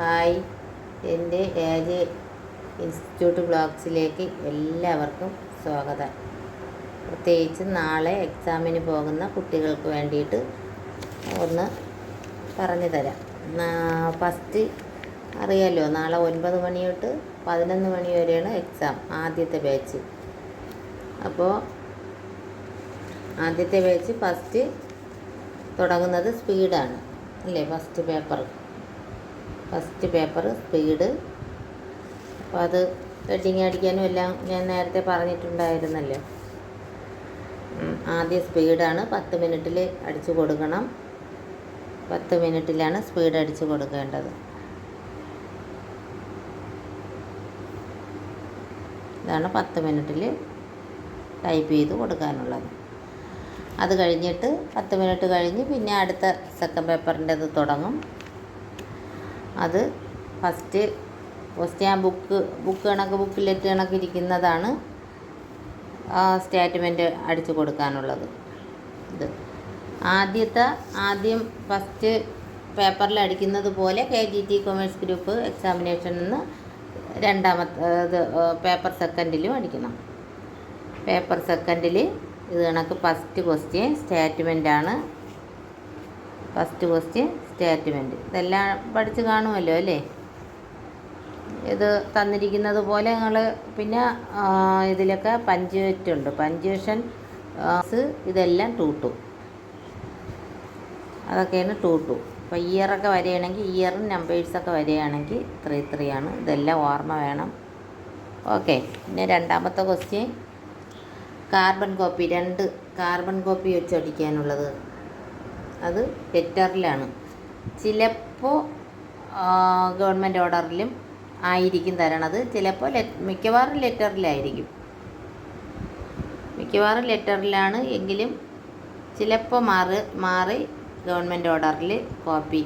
Hi. എന്റെ age institute ബ്ലോഗ്സിലേക്ക് എല്ലാവർക്കും സ്വാഗതം. പ്രത്യേകിച്ച് നാളെ എക്സാമിന് പോകുന്ന കുട്ടികൾക്ക് വേണ്ടിയിട്ട് ഒന്ന് പറഞ്ഞു തരാം. ഫസ്റ്റ് അറിയാലോ നാളെ ഒൻപത് മണി തൊട്ട് പതിനൊന്ന് മണി വരെയാണ് എക്സാം ആദ്യത്തെ ബാച്ച് അപ്പോൾ ആദ്യത്തെ ബാച്ച് ഫസ്റ്റ് തുടങ്ങുന്നത് സ്പീഡാണ് അല്ലേ? First paper first paper speed. അപ്പോൾ അത് ഹെഡിങ് അടിക്കാനും എല്ലാം ഞാൻ നേരത്തെ പറഞ്ഞിട്ടുണ്ടായിരുന്നല്ലോ? ആദ്യം സ്പീഡാണ് പത്ത് മിനിറ്റിൽ അടിച്ചു കൊടുക്കണം. പത്ത് മിനിറ്റിലാണ് സ്പീഡ് അടിച്ചു കൊടുക്കേണ്ടത്. ഇതാണ് പത്ത് മിനിറ്റിൽ ടൈപ്പ് ചെയ്ത് കൊടുക്കാനുള്ളത്. അത് കഴിഞ്ഞിട്ട് പത്ത് മിനിറ്റ് കഴിഞ്ഞ് പിന്നെ അടുത്ത സെക്കൻഡ് പേപ്പറിന്റെത് തുടങ്ങും. അത് ഫസ്റ്റ് ഞാൻ ബുക്ക് ബുക്ക് കണക്ക് ബുക്കിലെറ്റ് കണക്ക് ഇരിക്കുന്നതാണ് സ്റ്റേറ്റ്മെന്റ് അടിച്ചു കൊടുക്കാനുള്ളത്. ഇത്. ആദ്യത്തെ ആദ്യം ഫസ്റ്റ് പേപ്പറിൽ അടിക്കുന്നത് പോലെ K G T commerce group എക്സാമിനേഷനിൽ നിന്ന് രണ്ടാമത്തെ ഇത് പേപ്പർ സെക്കൻഡിലും അടിക്കണം. പേപ്പർ സെക്കൻഡിൽ ഇത് കണക്ക് ഫസ്റ്റ് ക്വസ്റ്റ്യൻ ആണ്. ഫസ്റ്റ് ക്വസ്റ്റ്യൻ സ്റ്റേറ്റ്മെന്റ് ഇതെല്ലാം പഠിച്ച് കാണുമല്ലോ അല്ലേ? ഇത് തന്നിരിക്കുന്നത് പോലെ നിങ്ങൾ പിന്നെ ഇതിലൊക്കെ പഞ്ചുവേറ്റുണ്ട്. പഞ്ചുവേഷൻ ഇതെല്ലാം ടു ടു അതൊക്കെയാണ് ടു ടു അപ്പോൾ ഇയറൊക്കെ വരികയാണെങ്കിൽ ഇയറും നമ്പേഴ്സൊക്കെ വരികയാണെങ്കിൽ ത്രീ ത്രീ ആണ് ഇതെല്ലാം ഓർമ്മ വേണം. ഓക്കെ. പിന്നെ രണ്ടാമത്തെ ക്വസ്റ്റ്യൻ കാർബൺ കോപ്പി. രണ്ട് കാർബൺ കോപ്പി വെച്ചടിക്കാനുള്ളത്. അത് ലെറ്ററിലാണ് ചിലപ്പോൾ ഗവൺമെന്റ് ഓർഡറിലും ആയിരിക്കും തരണത്. ചിലപ്പോൾ ലെ മിക്കവാറും ലെറ്ററിലായിരിക്കും. മിക്കവാറും ലെറ്ററിലാണ് എങ്കിലും ചിലപ്പോൾ മാറി മാറി ഗവൺമെന്റ് ഓർഡറിൽ കോപ്പി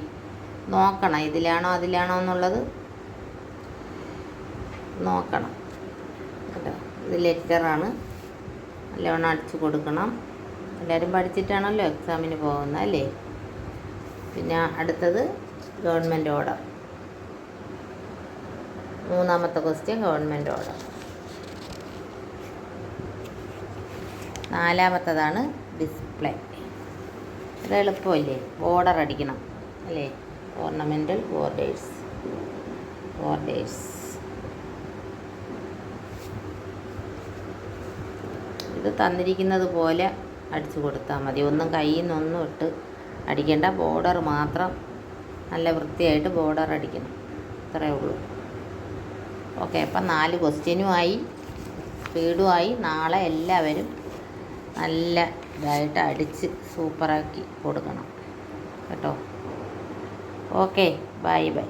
നോക്കണം. ഇതിലാണോ അതിലാണോ എന്നുള്ളത് നോക്കണം. കേട്ടോ ഇത് ലെറ്ററാണ്. നല്ലവണ്ണം അടിച്ചു കൊടുക്കണം. എല്ലാവരും പഠിച്ചിട്ടാണല്ലോ എക്സാമിന് പോകുന്നത് അല്ലേ? പിന്നെ അടുത്തത് ഗവൺമെന്റ് ഓർഡർ. മൂന്നാമത്തെ ക്വസ്റ്റ്യൻ ഗവൺമെന്റ് ഓർഡർ. നാലാമത്തതാണ് ഡിസ്പ്ലേ. ഇത് എളുപ്പമല്ലേ? ബോർഡർ അടിക്കണം അല്ലേ? ഓർണമെന്റൽ ബോർഡേഴ്സ് ബോർഡേഴ്സ് ഇത് തന്നിരിക്കുന്നത് പോലെ അടിച്ചു കൊടുത്താൽ മതി. ഒന്നും കയ്യിൽ നിന്നൊന്നും ഇട്ട് അടിക്കേണ്ട ബോർഡർ മാത്രം നല്ല വൃത്തിയായിട്ട് ബോർഡർ അടിക്കണം. ഇത്രയേ ഉള്ളൂ. ഓക്കെ അപ്പം നാല് ക്വസ്റ്റ്യനുമായി സ്പീഡുമായി നാളെ എല്ലാവരും നല്ല ഇതായിട്ട് അടിച്ച് സൂപ്പറാക്കി കൊടുക്കണം. കേട്ടോ? Okay bye bye